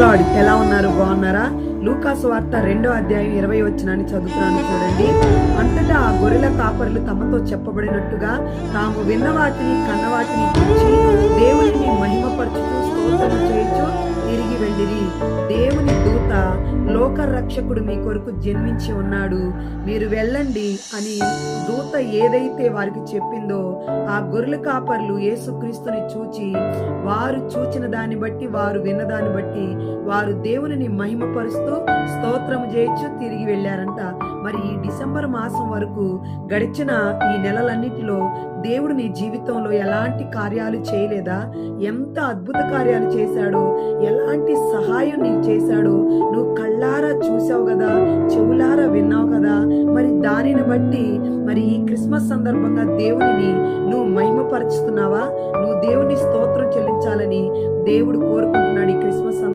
Lord ఎలా ఉన్నారు? బాగున్నారా? లూకాస్ వార్త రెండో అధ్యాయం ఇరవై వచ్చినాన్ని చదువుతున్నాను చూడండి. అంతటా ఆ గొర్రెల కాపరులు తమతో చెప్పబడినట్టుగా తాము విన్న వాటిని కన్న వాటిని గురించి దేవునిని మహిమపరచుతూ స్తోత్రం చేయొచ్చు తిరిగి వెళ్ళిరి. దేవుని దూత లోక రక్షకుడు మీ కొరకు జన్మించి ఉన్నాడు. మీరు వెళ్ళండి అని దూత ఏదైతే వారికి చెప్పిందో ఆ గొర్రెల కాపర్లు యేసుక్రీస్తుని చూచి వారు చూచిన దాన్ని బట్టి వారు విన్నదాన్ని బట్టి వారు దేవుని మహిమపరుస్తూ స్తోత్రము చేయొచ్చు తిరిగి వెళ్ళారంట. మరి ఈ డిసెంబర్ మాసం వరకు గడిచిన ఈ నెలలన్నిటిలో దేవుడు నీ జీవితంలో ఎలాంటి కార్యాలు చేయలేదా? ఎంత అద్భుత కార్యాలు చేశాడు? ఎలాంటి సహాయం నీకు చేశాడు? నువ్వు కళ్ళ దానిని బట్టి మరి ఈ క్రిస్మస్ సందర్భంగా దేవునిని నువ్వు మహిమపరుచుతున్నావా? నువ్వు దేవుని స్తోత్రం చెల్లించాలని దేవుడు కోరుకుంటున్నాడు ఈ క్రిస్మస్